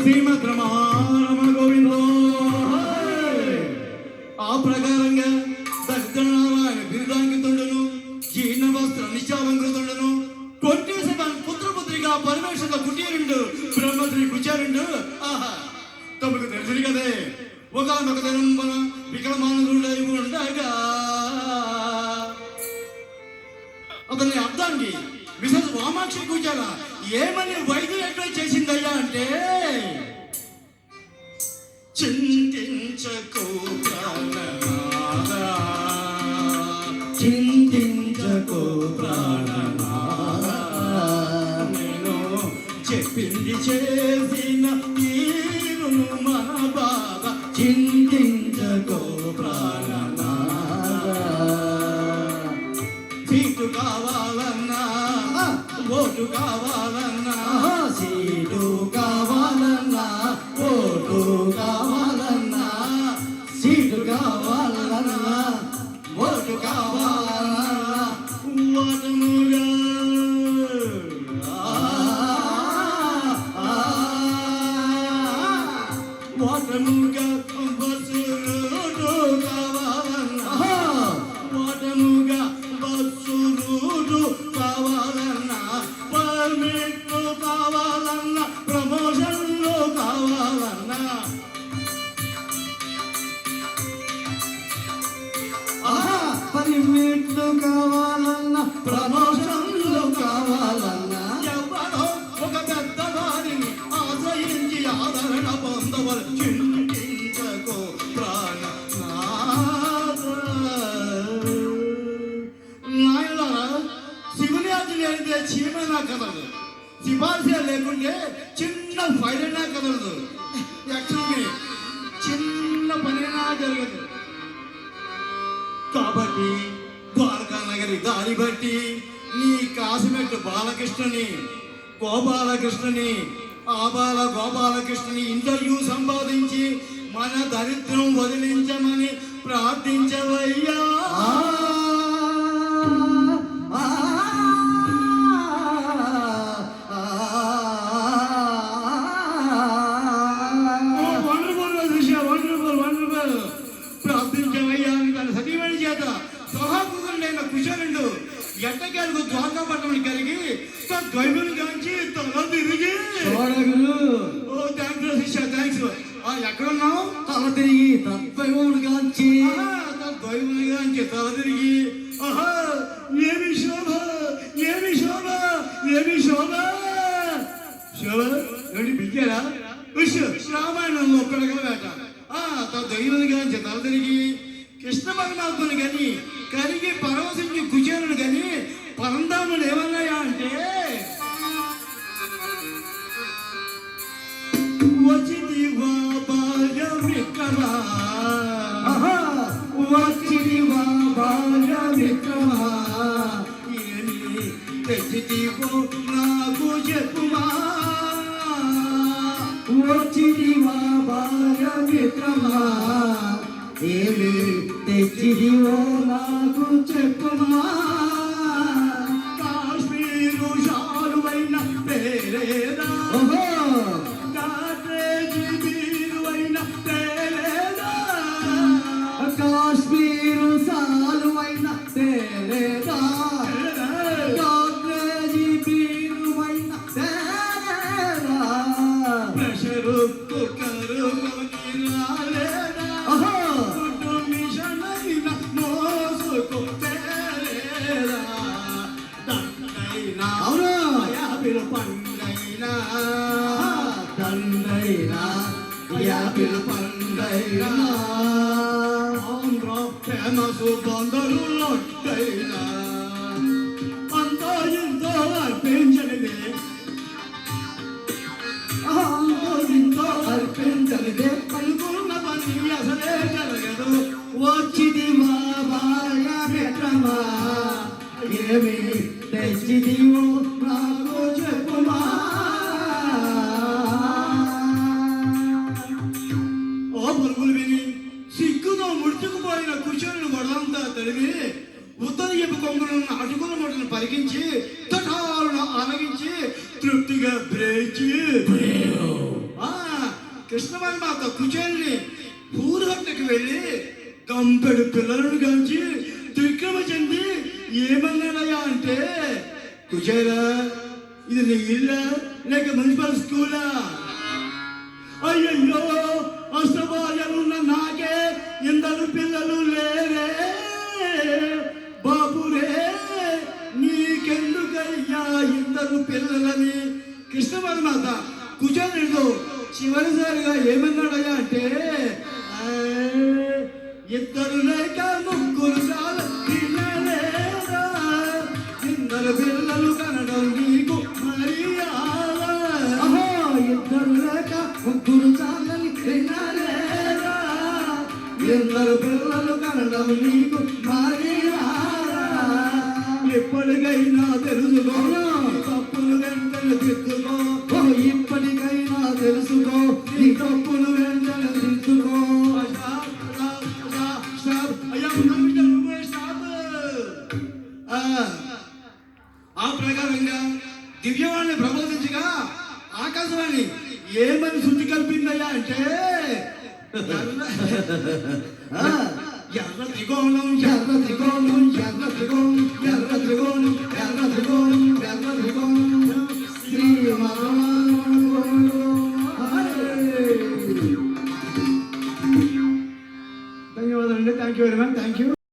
శ్రీమద్ రమారమ గోవిందో ఆ ప్రకారంగా దక్షిణారాయణ బిరుదాంకితుండను జీర్ణ వస్త్ర నిశాలంకృతుండను కొట్టేసి తన పుత్రపుత్రిగా పరమేశ్వర కుటీరుండు బ్రహ్మశ్రీ కుచారుండు. ఆహా తమకు తెలుసు కదే. ఒకనొక దినం మన వికలమానుడై ఉండగా అతని అర్థానికి మిసెస్ వామాక్షి కూర్చాల ఏమని వైద్యులు ఎట్లా చేసిందయ్యా అంటే చింతించకు ప్రాణనాథా చింతించకు ప్రాణనాథా నేను చెప్పింది చేసిన తీరును మన బాబా చింతించకు ప్రాణనాథా సీటు కావా ఓటు కావాలన్నా. సీటు కావాలన్నా ఓటు కావాలన్నా. సీటు కావాలన్నా ఓటు కావాలన్నా. ఓటముగా ఓటముగా అయినా కదలదు. సిఫార్సే లేకుంటే చిన్న ఫైరైనా కదలదు. యాక్చువల్గా చిన్న పనైనా జరగదు. కాబట్టి ద్వారకా నగరి దారి బట్టి నీ కాసిమెట్టు బాలకృష్ణని గోపాలకృష్ణని ఆబాల గోపాలకృష్ణని ఇంటర్వ్యూ సంపాదించి మన దరిద్రం వదిలించమని ప్రార్థించవయ్యా. ద్వైముని గాంచి తల తిరిగి. ఓ థ్యాంక్స్ శిష్య థ్యాంక్స్ ఆ ఎక్కడున్నావు? తల తిరిగి తత్వముడు కాంచి ద్వైముని గాంచి తల తిరిగి. ఆహా ఏమి శోభ? ఏమి శోభ? ఏమి శోభ? శోభ? ఏంటి బిగ్గారా? రామాయణంలో ఒక్కడిగా వేట ఆ తన దైవుని గాంచి తల తిరిగి. కృష్ణ పరమాత్మని కానీ కరిగి పరవశించి కుచేరుడు కానీ పరంధాముడు ఏమన్నాయా అంటే తెచ్చిదివో నాకు చెప్పుమా? వచ్చిదివా బాల విక్రమా ఏమి తెచ్చిదివో నాకు చెప్పుమా? కాశ్మీరు షాలువైన పేరే వచ్చింది మా బాల విక్రమా ఏమి తెచ్చిదివో? పరిగించి తటాలను ఆనగించి తృప్తిగా బ్రేచి ఆ కృష్ణవారి మాత కుచేల్ని పూర్వట్టకు వెళ్ళి కంపెడు పిల్లలను కాంచి దిగ్రమ చెంది ఏమన్నాడయ్యా అంటే కుచేలా ఇది నీ ఇల్లా? లేక మున్సిపల్ స్కూలా? అయ్యయ్యో అష్టభార్యలున్న నాకే ఇందరు పిల్లలు లేరే. ఇద్దరు పిల్లలని కృష్ణ పరమాత కుచేలుడు చివరిసారిగా ఏమన్నాడయ్యా అంటే ఇద్దరు లేక ముగ్గురు ఇద్దరు పిల్లలు కనడం నీకు మర్యాద ఇద్దరు లేక ముగ్గురు చాలని వినలేరా ఇద్దరు పిల్లలు కనడం నీకు మరి తెలుసుకో నీ తప్పులు వెంటనే దిద్దుకో ఆ, ప్రకారంగా దివ్యవాణ్ణి ప్రబోధించగా ఆకాశవాణి ఏమని శుద్ధి కల్పిందయ్యా అంటే ఎర్ర- ఆ, ఎర్ర త్రికోణం ఎర్ర త్రికోణం ఎర్ర త్రికోణం ఎర్ర త్రికోణం ఎర్ర త్రికోణం.